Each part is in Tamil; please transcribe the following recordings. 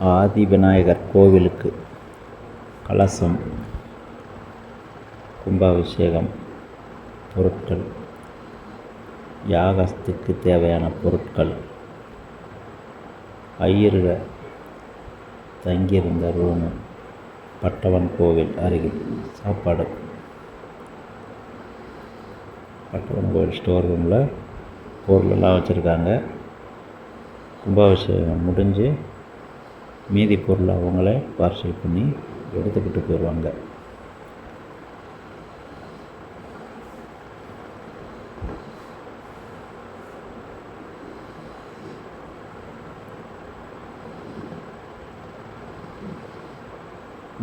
ஆதி விநாயகர் கோவிலுக்கு கலசம் கும்பாபிஷேகம் பொருட்கள் யாகத்துக்கு தேவையான பொருட்கள். ஐயருக தங்கியிருந்த ரூமு பட்டவன் கோவில் அருகில். சாப்பாடு. பட்டவன் கோவில் ஸ்டோர் ரூமில் பொருளெல்லாம் வச்சுருக்காங்க. கும்பாபிஷேகம் முடிஞ்சு மீதி பொருளை அவங்களே பார்சல் பண்ணி எடுத்துக்கிட்டு போயிடுவாங்க.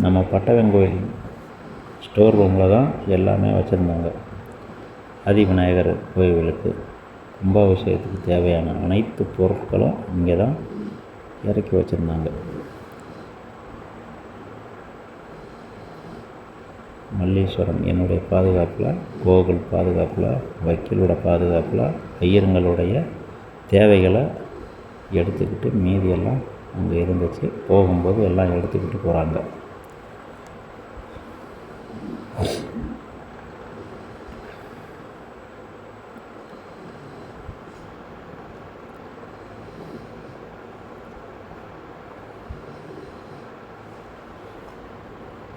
நம்ம பட்டவங்கோயில் ஸ்டோர் ரூமில் தான் எல்லாமே வச்சுருந்தாங்க. ஆதிவிநாயகர் கோவிலுக்கு கும்பாபிஷேகத்துக்கு தேவையான அனைத்து பொருட்களும் இங்கே தான் இறக்கி வச்சுருந்தாங்க. மல்லீஸ்வரன் என்னுடைய பாதுகாப்பில் கோகுல் பாதுகாப்பில் வக்கீலோட பாதுகாப்பில் ஐயருங்களுடைய தேவைகளை எடுத்துக்கிட்டு மீதியெல்லாம் அங்கே இருந்துச்சு. போகும்போது எல்லாம் எடுத்துக்கிட்டு போகிறாங்க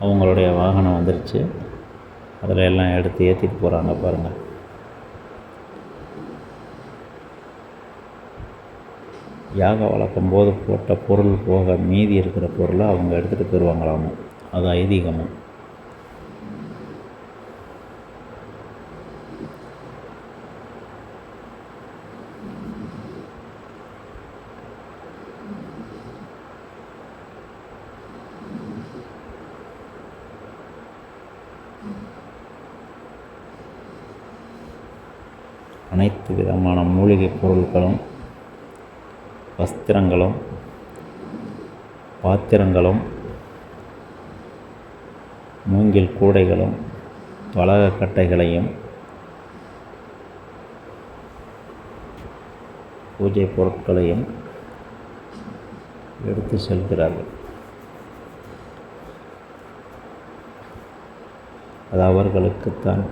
அவங்களுடைய வாகனம் வந்துருச்சு. அதில் எல்லாம் எடுத்து ஏற்றிட்டு போகிறாங்க பாருங்கள் யாக வளர்க்கும் போது போட்ட பொருள் போக மீதி இருக்கிற பொருளை அவங்க எடுத்துகிட்டு போயிடுவாங்களாமோ அது ஐதீகமும் அனைத்து விதமான மூலிகைப் பொருட்களும் வஸ்திரங்களும் பாத்திரங்களும் மூங்கில் கூடைகளும் வளகக்கட்டைகளையும் பூஜை பொருட்களையும் எடுத்து செல்கிறார்கள். அது அவர்களுக்குத்தான்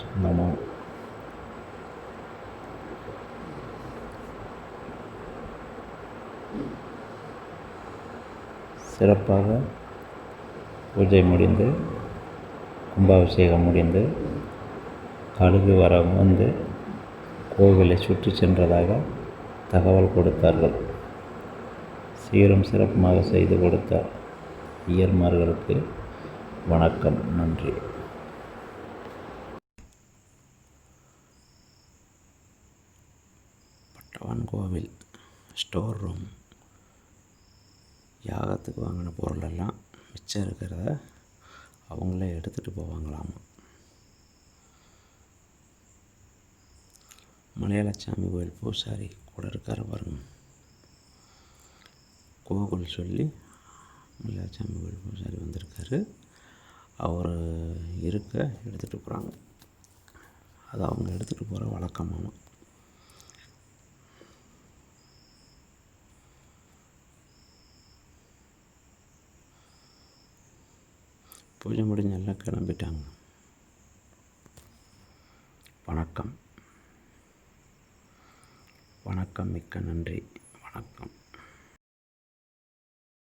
சொந்தமாக சிறப்பாக பூஜை முடிந்து கும்பாபிஷேகம் முடிந்து கழுகு வர வந்து கோவிலை சுற்றி சென்றதாக தகவல் கொடுத்தார்கள். சீரும் சிறப்புமாக செய்து கொடுத்த ஐயர்மார்களுக்கு வணக்கம் நன்றி. பட்டவன் கோவில் ஸ்டோர் ரூம் யாகத்துக்கு வாங்கின பொருளெல்லாம் மிச்சம் இருக்கிறத அவங்களே எடுத்துகிட்டு போவாங்களாமா? மலையாளச்சாமி கோயில் பூசாரி கூட இருக்கார் பாருங்க. கோகுல் சொல்லி மலையாளச்சாமி கோயில் பூசாரி வந்திருக்காரு. அவர் இருக்க எடுத்துகிட்டு போகிறாங்க அது அவங்க எடுத்துகிட்டு போகிற வழக்கமாகும் பூஜை முடிஞ்சு எல்லாம் கிளம்பிட்டாங்க. வணக்கம். வணக்கம் மிக்க நன்றி. வணக்கம்.